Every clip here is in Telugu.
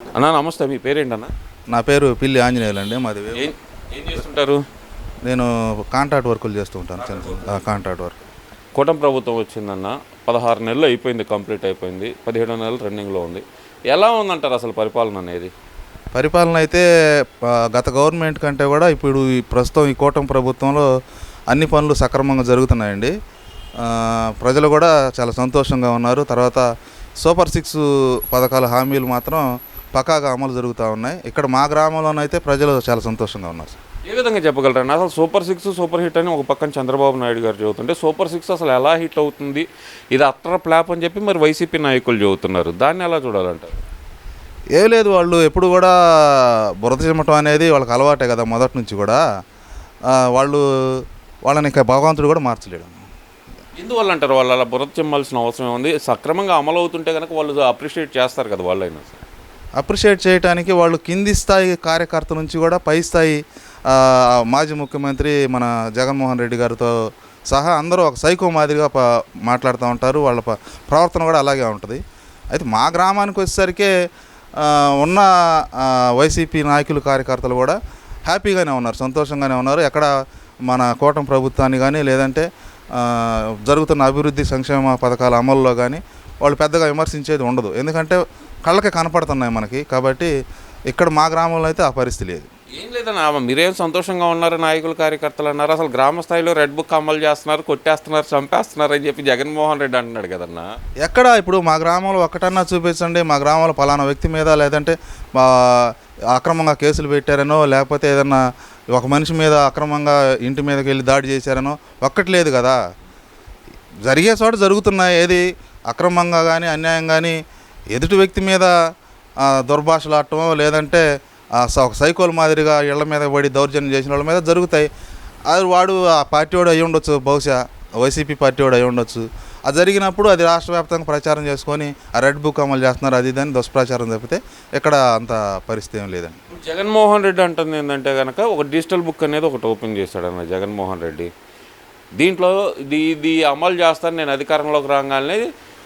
అన్న నమస్తే మీ పేరేంటన్న? నా పేరు పిల్లి ఆంజనేయులు అండి మాది ఏం ఏం చేస్తుంటారు? నేను కాంట్రాక్ట్ వర్కులు చేస్తూ ఉంటాను చిన్న చిన్న ఆ, కాంట్రాక్ట్ వర్క్. కూటమి ప్రభుత్వం వచ్చిందన్న పదహారు నెలలు అయిపోయింది కంప్లీట్ అయిపోయింది పదిహేడు నెలలు రన్నింగ్లో ఉంది. ఎలా ఉందంటారు అసలు పరిపాలన అనేది? పరిపాలన అయితే ఆ, గత గవర్నమెంట్ కంటే కూడా ఇప్పుడు ఈ ప్రస్తుతం ఈ కూటమి ప్రభుత్వంలో అన్ని పనులు సక్రమంగా జరుగుతున్నాయండి. ఆ, ప్రజలు కూడా చాలా సంతోషంగా ఉన్నారు. తర్వాత సూపర్ సిక్స్ పథకాల హామీలు మాత్రం పక్కాగా అమలు జరుగుతూ ఉన్నాయి. ఇక్కడ మా గ్రామంలోనైతే ప్రజలు చాలా సంతోషంగా ఉన్నారు. ఏ విధంగా చెప్పగలరండి అసలు సూపర్ సిక్స్ సూపర్ హిట్ అని ఒక పక్కన చంద్రబాబు నాయుడు గారు చెబుతుంటే సూపర్ సిక్స్ అసలు ఎలా హిట్ అవుతుంది? ఇది అత్తర ప్లాప్ అని చెప్పి మరి వైసీపీ నాయకులు చెబుతున్నారు. దాన్ని ఎలా చూడాలంటారు? ఏ లేదు వాళ్ళు ఎప్పుడు కూడా బురద చిమ్మటం అనేది వాళ్ళకి అలవాటే కదా మొదటి నుంచి కూడా. వాళ్ళు వాళ్ళని ఇంకా భగవంతుడు కూడా మార్చలేడు. ఎందువల్ల అంటారు వాళ్ళు అలా బురద చెమ్మాల్సిన అవసరం ఉంది సక్రమంగా అమలు అవుతుంటే కనుక వాళ్ళు అప్రిషియేట్ చేస్తారు కదా వాళ్ళైనా సరే. అప్రిషియేట్ చేయడానికి వాళ్ళు కింది స్థాయి కార్యకర్త నుంచి కూడా పై స్థాయి మాజీ ముఖ్యమంత్రి మన జగన్మోహన్ రెడ్డి గారితో సహా అందరూ ఒక సైకో మాదిరిగా ప మాట్లాడుతూ ఉంటారు. వాళ్ళ ప్రవర్తన కూడా అలాగే ఉంటుంది. అయితే మా గ్రామానికి వచ్చేసరికి ఉన్న వైసీపీ నాయకులు కార్యకర్తలు కూడా హ్యాపీగానే ఉన్నారు సంతోషంగానే ఉన్నారు. ఎక్కడ మన కూటమి ప్రభుత్వాన్ని కానీ లేదంటే జరుగుతున్న అభివృద్ధి సంక్షేమ పథకాల అమల్లో కానీ వాళ్ళు పెద్దగా విమర్శించేది ఉండదు. ఎందుకంటే కళ్ళకి కనపడుతున్నాయి మనకి. కాబట్టి ఇక్కడ మా గ్రామంలో అయితే ఆ పరిస్థితి లేదు. ఏం లేదన్న మీరేం సంతోషంగా ఉన్నారు నాయకులు కార్యకర్తలు అన్నారు. అసలు గ్రామ స్థాయిలో రెడ్ బుక్ అమలు చేస్తున్నారు కొట్టేస్తున్నారు చంపేస్తున్నారు అని చెప్పి జగన్మోహన్ రెడ్డి అంటున్నాడు కదన్నా. ఎక్కడ ఇప్పుడు మా గ్రామంలో ఒకటన్నా చూపించండి మా గ్రామంలో పలానా వ్యక్తి మీద లేదంటే మా అక్రమంగా కేసులు పెట్టారనో లేకపోతే ఏదన్నా ఒక మనిషి మీద అక్రమంగా ఇంటి మీదకి వెళ్ళి దాడి చేశారనో ఒక్కటి లేదు కదా. జరిగే చోట జరుగుతున్నాయి. ఏది అక్రమంగా కానీ అన్యాయం కానీ ఎదుటి వ్యక్తి మీద దుర్భాషలాడటం లేదంటే ఒక సైకోల్ మాదిరిగా ఇళ్ళ మీద పడి దౌర్జన్యం చేసిన వాళ్ళ మీద జరుగుతాయి. అది వాడు ఆ పార్టీ వాడు అయి ఉండొచ్చు బహుశా వైసీపీ పార్టీ వాడు అయి ఉండొచ్చు. అది జరిగినప్పుడు అది రాష్ట్ర వ్యాప్తంగా ప్రచారం చేసుకొని ఆ రెడ్ బుక్ అమలు చేస్తున్నారు అది దాన్ని దుష్ప్రచారం తప్పితే ఇక్కడ అంత పరిస్థితి ఏం లేదండి. జగన్మోహన్ రెడ్డి అంటుంది ఏంటంటే కనుక ఒక డిజిటల్ బుక్ అనేది ఒకటి ఓపెన్ చేశాడన్న జగన్మోహన్ రెడ్డి. దీంట్లో ఇది ఇది అమలు చేస్తాను నేను అధికారంలోకి రాగానే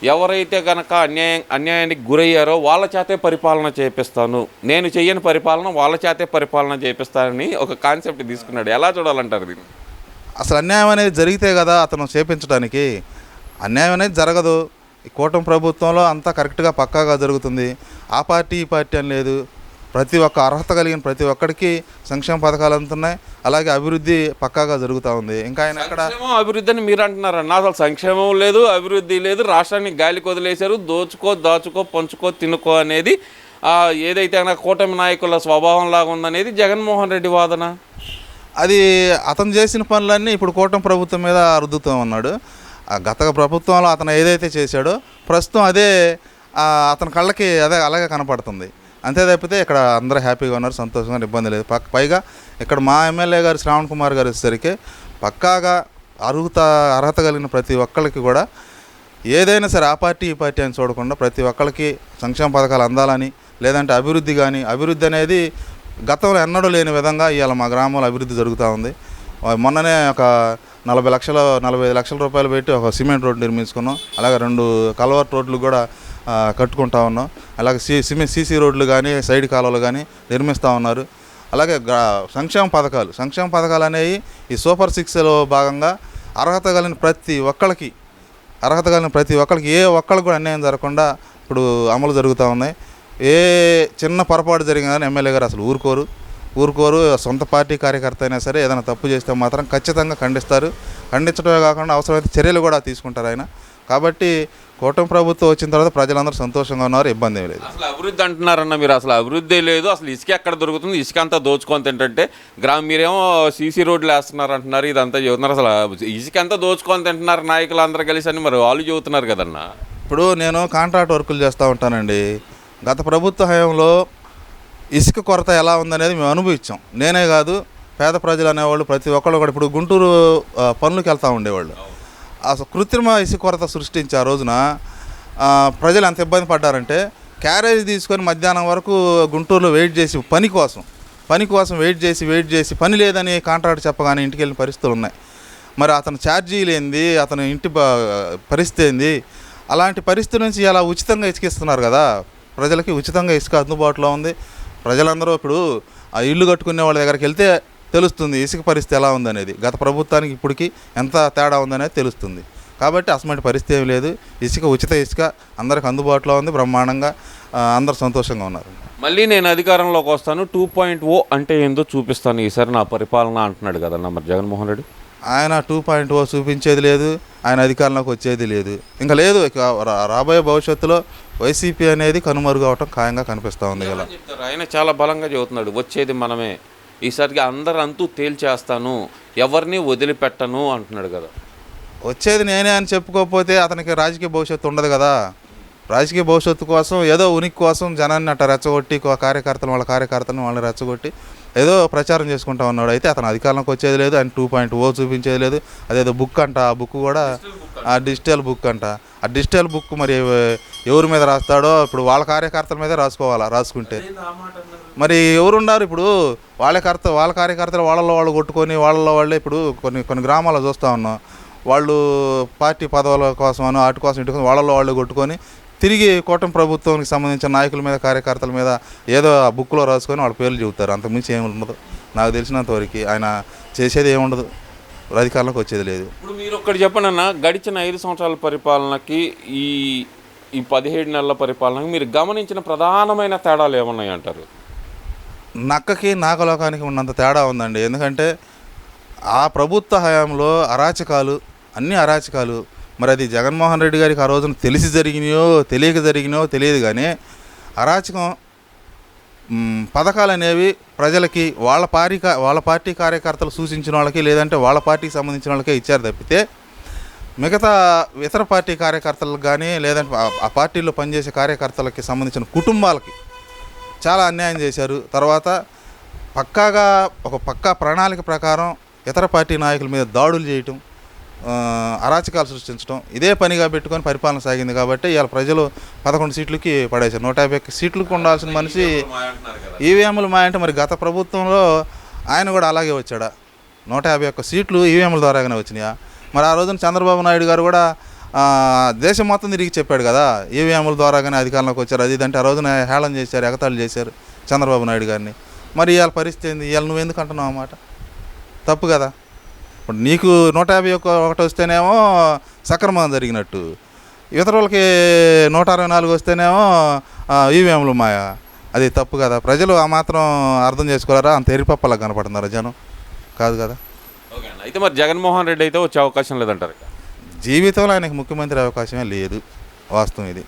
ఎవరైతే కనుక అన్యాయం అన్యాయానికి గురయ్యారో వాళ్ళ చేతే పరిపాలన చేపిస్తాను. నేను చెయ్యని పరిపాలన వాళ్ళ చేతే పరిపాలన చేపిస్తానని ఒక కాన్సెప్ట్ తీసుకున్నాడు. ఎలా చూడాలంటారు దీన్ని? అసలు అన్యాయం అనేది జరిగితే కదా అతను చేపించడానికి. అన్యాయం అనేది జరగదు. ఈ కూటమి ప్రభుత్వంలో అంతా కరెక్ట్గా పక్కాగా జరుగుతుంది. ఆ పార్టీ ఈ పార్టీ అని లేదు. ప్రతి ఒక్క అర్హత కలిగిన ప్రతి ఒక్కడికి సంక్షేమ పథకాలు అందుతున్నాయి. అలాగే అభివృద్ధి పక్కాగా జరుగుతూ ఉంది. ఇంకా ఆయన అక్కడ అభివృద్ధి అని మీరు అంటున్నారన్న అసలు సంక్షేమం లేదు అభివృద్ధి లేదు. రాష్ట్రాన్ని గాలికి వదిలేశారు. దోచుకో దాచుకో పంచుకో తినుకో అనేది ఏదైతే కనుక కూటమి నాయకుల స్వభావం లాగా ఉందనేది జగన్మోహన్ రెడ్డి వాదన. అది అతను చేసిన పనులన్నీ ఇప్పుడు కూటమి ప్రభుత్వం మీద రుద్దుతూ ఉన్నాడు ఆ గత ప్రభుత్వంలో అతను ఏదైతే చేశాడో ప్రస్తుతం అదే అతని కళ్ళకి అదే అలాగే కనపడుతుంది. అంతే తప్పితే ఇక్కడ అందరూ హ్యాపీగా ఉన్నారు సంతోషంగా ఇబ్బంది లేదు. పక్క పైగా ఇక్కడ మా ఎమ్మెల్యే గారు శ్రావణ్ కుమార్ గారు వచ్చేసరికి పక్కాగా అర్హత అర్హత కలిగిన ప్రతి ఒక్కరికి కూడా ఏదైనా సరే ఆ పార్టీ ఈ పార్టీ అని చూడకుండా ప్రతి ఒక్కరికి సంక్షేమ పథకాలు అందాలని లేదంటే అభివృద్ధి కానీ అభివృద్ధి అనేది గతంలో ఎన్నడూ లేని విధంగా ఇవాళ మా గ్రామంలో అభివృద్ధి జరుగుతూ ఉంది. మొన్ననే ఒక నలభై లక్షల నలభై ఐదు లక్షల రూపాయలు పెట్టి ఒక సిమెంట్ రోడ్డు నిర్మించుకున్నాం. అలాగే రెండు కలవర్ట్ రోడ్లు కూడా కట్టుకుంటా ఉన్నాం. అలాగే సి సిమెంట్ సీసీ రోడ్లు కానీ సైడ్ కాలువలు కానీ నిర్మిస్తూ ఉన్నారు. అలాగే సంక్షేమ పథకాలు. సంక్షేమ పథకాలు అనేవి ఈ సూపర్ సిక్స్లో భాగంగా అర్హత కలిగిన ప్రతి ఒక్కరికి అర్హత కలిగిన ప్రతి ఒక్కరికి ఏ ఒక్కరికి కూడా అన్యాయం జరగకుండా ఇప్పుడు అమలు జరుగుతూ ఉన్నాయి. ఏ చిన్న పొరపాటు జరిగినా కానీ ఎమ్మెల్యే గారు అసలు ఊరుకోరు. ఊరుకోరు. సొంత పార్టీ కార్యకర్త అయినా సరే ఏదైనా తప్పు చేస్తే మాత్రం ఖచ్చితంగా ఖండిస్తారు. ఖండించడమే కాకుండా అవసరమైతే చర్యలు కూడా తీసుకుంటారు ఆయన. కాబట్టి కూటమి ప్రభుత్వం వచ్చిన తర్వాత ప్రజలందరూ సంతోషంగా ఉన్నారు ఇబ్బంది ఏం లేదు. అసలు అభివృద్ధి అంటున్నారన్న మీరు అసలు అభివృద్ధి లేదు అసలు ఇసుక ఎక్కడ దొరుకుతుంది ఇసుక అంతా దోచుకొని తింటుంటే గ్రామ మీరేమో సీసీ రోడ్లు వేస్తున్నారు అంటున్నారు ఇదంతా చెబుతున్నారు. అసలు ఇసుక అంతా దోచుకొని తింటున్నారు నాయకులు అందరూ కలిసి అని మరి వాళ్ళు చెబుతున్నారు కదన్నా. ఇప్పుడు నేను కాంట్రాక్ట్ వర్కులు చేస్తూ ఉంటానండి. గత ప్రభుత్వ హయాంలో ఇసుక కొరత ఎలా ఉందనేది మేము అనుభవించాం. నేనే కాదు పేద ప్రజలు అనేవాళ్ళు ప్రతి ఒక్కళ్ళు కూడా. ఇప్పుడు గుంటూరు పనులకు వెళ్తూ ఉండేవాళ్ళు. అసలు కృత్రిమ ఇసుక కొరత సృష్టించి ఆ రోజున ప్రజలు ఎంత ఇబ్బంది పడ్డారంటే క్యారేజ్ తీసుకొని మధ్యాహ్నం వరకు గుంటూరులో వెయిట్ చేసి పని కోసం పని కోసం వెయిట్ చేసి వెయిట్ చేసి పని లేదని కాంట్రాక్ట్ చెప్పగానే ఇంటికి వెళ్ళిన పరిస్థితులు ఉన్నాయి. మరి అతను ఛార్జీలు ఏంది అతను ఇంటి పరిస్థితి ఏంది? అలాంటి పరిస్థితి నుంచి ఇలా ఉచితంగా ఇసుకిస్తున్నారు కదా ప్రజలకి ఉచితంగా ఇసుక అందుబాటులో ఉంది. ప్రజలందరూ ఇప్పుడు ఆ ఇల్లు కట్టుకునే వాళ్ళ దగ్గరికి వెళ్తే తెలుస్తుంది. ఇసుక పరిస్థితి ఎలా ఉందనేది. గత ప్రభుత్వానికి ఇప్పటికి ఎంత తేడా ఉందనేది తెలుస్తుంది. కాబట్టి అసలు పరిస్థితి ఏమి లేదు. ఇసుక ఉచిత ఇసుక అందరికి అందుబాటులో ఉంది. బ్రహ్మాండంగా అందరు సంతోషంగా ఉన్నారు. మళ్ళీ నేను అధికారంలోకి వస్తాను. టూ పాయింట్ ఓ అంటే ఏందో చూపిస్తాను? ఈసారి నా పరిపాలన అంటున్నాడు కదన్న మరి జగన్మోహన్ రెడ్డి. ఆయన టూ పాయింట్ ఓ చూపించేది లేదు. ఆయన అధికారంలోకి వచ్చేది లేదు. ఇంకా లేదు. రాబోయే భవిష్యత్తులో వైసీపీ అనేది కనుమరుగు అవటం ఖాయంగా కనిపిస్తూ ఉంది చెప్తారు. ఆయన చాలా బలంగా చెబుతున్నాడు. వచ్చేది మనమే. ఈసారికి అందరు అంతూ తేల్చేస్తాను ఎవరిని వదిలిపెట్టను అంటున్నాడు కదా. వచ్చేది నేనే అని చెప్పుకోకపోతే అతనికి రాజకీయ భవిష్యత్తు ఉండదు కదా. రాజకీయ భవిష్యత్తు కోసం ఏదో ఉనికి కోసం జనాన్ని అట్ట రెచ్చగొట్టి కార్యకర్తలు వాళ్ళ కార్యకర్తలను వాళ్ళని రెచ్చగొట్టి ఏదో ప్రచారం చేసుకుంటా ఉన్నాడు. అయితే అతను అధికారంలోకి వచ్చేది లేదు ఆయన టూ పాయింట్ ఓ చూపించేది లేదు. అదేదో బుక్ అంట ఆ బుక్ కూడా ఆ డిజిటల్ బుక్ అంట. ఆ డిజిటల్ బుక్ మరి ఎవ- ఎవరి మీద రాస్తాడో ఇప్పుడు వాళ్ళ కార్యకర్తల మీదే రాసుకోవాలా రాసుకుంటే. మరి ఎవరున్నారు ఇప్పుడు? వాళ్ళ కర్త వాళ్ళ కార్యకర్తలు వాళ్ళలో వాళ్ళు కొట్టుకొని వాళ్ళలో వాళ్ళే ఇప్పుడు కొన్ని కొన్ని గ్రామాల్లో చూస్తూ ఉన్నాం. వాళ్ళు పార్టీ పదవుల కోసం అని వాటి కోసం ఇటు కోసం వాళ్ళలో వాళ్ళు కొట్టుకొని తిరిగి కూటమి ప్రభుత్వానికి సంబంధించిన నాయకుల మీద కార్యకర్తల మీద ఏదో ఆ బుక్లో రాసుకొని వాళ్ళ పేర్లు చెబుతారు. అంతకుమించి ఏమి ఉండదు. నాకు తెలిసినంతవరకు ఆయన చేసేది ఏముండదు అధికారంలోకి వచ్చేది లేదు. ఇప్పుడు మీరు ఒక్కటి చెప్పండి గడిచిన ఐదు సంవత్సరాల పరిపాలనకి ఈ ఈ పదిహేడు నెలల పరిపాలనకి మీరు గమనించిన ప్రధానమైన తేడాలు ఏమున్నాయి అంటారు? నక్కకి నాగలోకానికి ఉన్నంత తేడా ఉందండి. ఎందుకంటే ఆ ప్రభుత్వ హయాంలో అరాచకాలు అన్ని అరాచకాలు మరి అది జగన్మోహన్ రెడ్డి గారికి ఆ రోజున తెలిసి జరిగినాయో తెలియక జరిగినాయో తెలియదు కానీ అరాచకం పథకాలు అనేవి ప్రజలకి వాళ్ళ పార్టీ వాళ్ళ పార్టీ కార్యకర్తలు సూచించిన వాళ్ళకి లేదంటే వాళ్ళ పార్టీకి సంబంధించిన వాళ్ళకే ఇచ్చారు తప్పితే మిగతా ఇతర పార్టీ కార్యకర్తలకు కానీ లేదంటే ఆ పార్టీలో పనిచేసే కార్యకర్తలకి సంబంధించిన కుటుంబాలకి చాలా అన్యాయం చేశారు. తర్వాత పక్కాగా ఒక పక్కా ప్రణాళిక ప్రకారం ఇతర పార్టీ నాయకుల మీద దాడులు చేయటం అరాచకాలు సృష్టించడం ఇదే పనిగా పెట్టుకొని పరిపాలన సాగింది కాబట్టి ఇవాళ ప్రజలు పదకొండు సీట్లకి పడేశారు. నూట యాభై ఒక్క సీట్లకు ఉండాల్సిన మనిషి ఈవీఎంలు మా అంటే మరి గత ప్రభుత్వంలో ఆయన కూడా అలాగే వచ్చాడా? నూట యాభై ఒక్క సీట్లు ఈవీఎంల ద్వారాగానే వచ్చినాయా? మరి ఆ రోజున చంద్రబాబు నాయుడు గారు కూడా దేశం మొత్తం తిరిగి చెప్పాడు కదా. ఈవీఎంల ద్వారా కానీ అధికారంలోకి వచ్చారు. అది ఇదంటే ఆ రోజున హేళన చేశారు ఎగతాళి చేశారు చంద్రబాబు నాయుడు గారిని. మరి ఇవాళ పరిస్థితి ఏంది? ఇవాళ నువ్వు ఎందుకు అంటున్నావు అన్నమాట తప్పు కదా. ఇప్పుడు నీకు నూట యాభై ఒక్క ఒకటి వస్తేనేమో సక్రమం జరిగినట్టు. ఇతరులకి నూట అరవై నాలుగు వస్తేనేమో ఈవీఎంలు మాయా అది తప్పు కదా. ప్రజలు ఆ మాత్రం అర్థం చేసుకోలేరా? అంత ఎరిపప్పలా కనపడుతున్నారా జనం. కాదు కదా. ఓకే అయితే మరి జగన్మోహన్ రెడ్డి అయితే వచ్చే అవకాశం లేదంటారు ఇక. జీవితంలో ఆయనకు ముఖ్యమంత్రి అవకాశమే లేదు. వాస్తవం ఇది.